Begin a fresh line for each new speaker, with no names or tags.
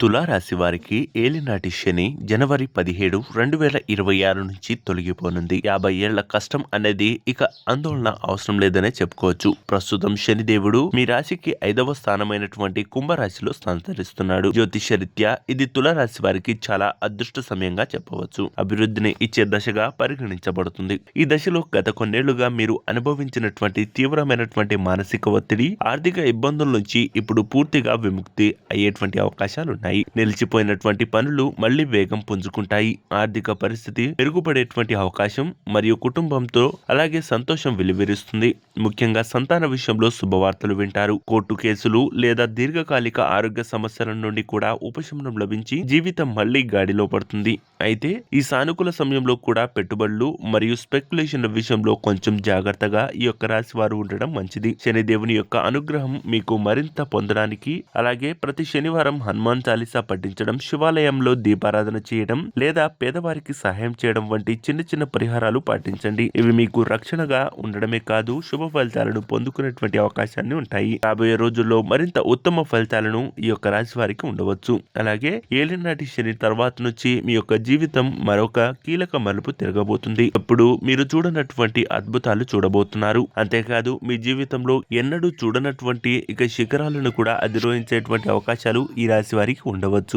తులారాశి వారికి ఏలినాటి శని జనవరి పదిహేడు రెండు వేల ఇరవై ఆరు నుంచి తొలగిపోనుంది. యాభై ఏళ్ళ కష్టం అనేది ఇక ఆందోళన అవసరం లేదనే చెప్పుకోవచ్చు. ప్రస్తుతం శనిదేవుడు మీ రాశికి ఐదవ స్థానమైనటువంటి కుంభరాశిలో సంచరిస్తున్నాడు జ్యోతిష రీత్యా ఇది తులారాశి వారికి చాలా అదృష్ట సమయంగా చెప్పవచ్చు. అభివృద్ధిని ఇచ్చే దశగా పరిగణించబడుతుంది. ఈ దశలో గత కొన్నేళ్ళుగా మీరు అనుభవించినటువంటి తీవ్రమైనటువంటి మానసిక ఒత్తిడి ఆర్థిక ఇబ్బందుల నుంచి ఇప్పుడు పూర్తిగా విముక్తి అయ్యేటువంటి అవకాశాలు ఉన్నాయి నిలిచిపోయినటువంటి పనులు మళ్ళీ వేగం పుంజుకుంటాయి. ఆర్థిక పరిస్థితి మెరుగుపడేటువంటి అవకాశం మరియు కుటుంబంతో అలాగే సంతోషం వెలువరిస్తుంది. ముఖ్యంగా సంతాన విషయంలో శుభవార్తలు వింటారు. కోర్టు కేసులు లేదా దీర్ఘకాలిక ఆరోగ్య సమస్యల నుండి కూడా ఉపశమనం లభించి జీవితం మళ్ళీ గాడిలో పడుతుంది. అయితే ఈ సానుకూల సమయంలో కూడా పెట్టుబడులు మరియు స్పెక్యులేషన్ల విషయంలో కొంచెం జాగ్రత్తగా ఈ యొక్క రాశి వారు ఉండడం మంచిది. శనిదేవుని యొక్క అనుగ్రహం మీకు మరింత పొందడానికి అలాగే ప్రతి శనివారం హనుమాన్ చాలీసా పఠించడం శివాలయంలో దీపారాధన చేయడం లేదా పేదవారికి సహాయం చేయడం వంటి చిన్న చిన్న పరిహారాలు పాటించండి. ఇవి మీకు రక్షణగా ఉండడమే కాదు శుభ ఫలితాలను పొందుకునేటువంటి అవకాశాన్ని ఉంటాయి. రాబోయే రోజుల్లో మరింత ఉత్తమ ఫలితాలను ఈ యొక్క రాశి వారికి ఉండవచ్చు. అలాగే ఏలినాటి శని తర్వాత నుంచి మీ యొక్క జీవితం మరొక కీలక మలుపు తిరగబోతుంది. ఇప్పుడు మీరు చూడనటువంటి అద్భుతాలు చూడబోతున్నారు. అంతేకాదు మీ జీవితంలో ఎన్నడూ చూడనటువంటి ఇక శిఖరాలను కూడా అధిరోహించేటువంటి అవకాశాలు ఈ రాశి వారికి ఉండవచ్చు.